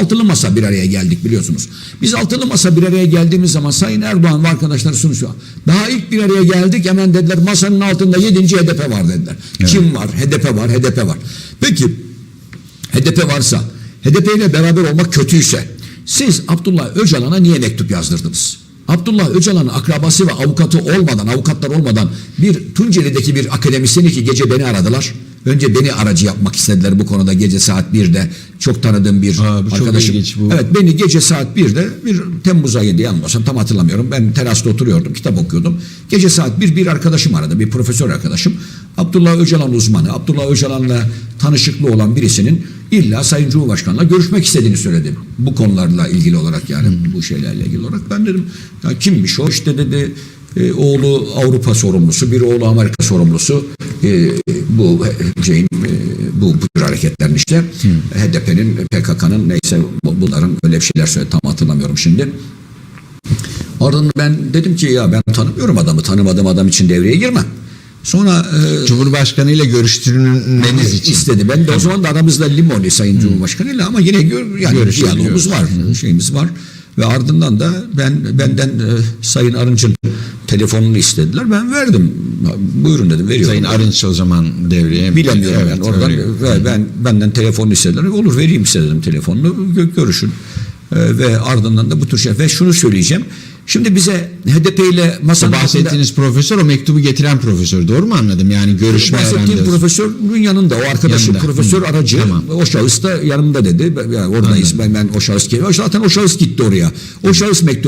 Altılı masa bir araya geldik biliyorsunuz. Biz altılı masa bir araya geldiğimiz zaman Sayın Erdoğan ve arkadaşları sunuyor. Daha ilk bir araya geldik hemen dediler masanın altında yedinci HDP var dediler. Kim var? HDP var, HDP var. Peki HDP varsa, HDP ile beraber olmak kötüyse siz Abdullah Öcalan'a niye mektup yazdırdınız? Abdullah Öcalan'ın akrabası ve avukatı olmadan, avukatlar olmadan bir Tunceli'deki bir akademisyeni ki gece beni aradılar. Önce beni aracı yapmak istediler bu konuda gece saat 1'de. Çok tanıdığım bir Aa, bu çok arkadaşım. ilginç bu. Evet beni gece saat 1'de bir Temmuz ayıydı yanılmıyorsam tam hatırlamıyorum. Ben terasta oturuyordum kitap okuyordum. Gece saat 1 bir arkadaşım aradı bir profesör arkadaşım. Abdullah Öcalan uzmanı. Abdullah Öcalan'la tanışıklı olan birisinin illa Sayın Cumhurbaşkanı'la görüşmek istediğini söyledi. Bu konularla ilgili olarak yani bu şeylerle ilgili olarak. Ben dedim ya kimmiş o işte dedi e, oğlu Avrupa sorumlusu, bir oğlu Amerika sorumlusu. E, bu şeyin e, bu, bu tür hareketlerin işte HDP'nin, PKK'nın neyse bu- bunların öyle bir şeyler söyledi tam hatırlamıyorum şimdi. Oradan ben dedim ki ya ben tanımıyorum adamı, tanımadığım adam için devreye girmem. Sonra e, Cumhurbaşkanı ile görüştürmeniz için. istedi. Ben de o zaman da aramızda limoni Sayın Cumhurbaşkanı ile ama yine gör, yani diyalogumuz var, şeyimiz var. Ve ardından da ben benden e, Sayın Arınç'ın telefonunu istediler. Ben verdim. Buyurun dedim, veriyorum. Sayın Arınç o zaman devreye. Bilemiyorum Evet, yani oradan ve ben benden telefonunu istediler. Olur vereyim size dedim telefonunu gö- görüşün. Ee, ve ardından da bu tür şey ve şunu söyleyeceğim. Şimdi bize HDP ile masanın altında- Bahsettiğiniz profesör o mektubu getiren profesör doğru mu anladım? Yani görüşme Bahsettiğim profesörün yanında o arkadaşım Yanında. profesör Hı. aracı Tamam. o şahıs da yanımda dedi. Yani oradayız ben, ben o şahıs geliyor. Zaten o şahıs gitti oraya. O şahıs mektubu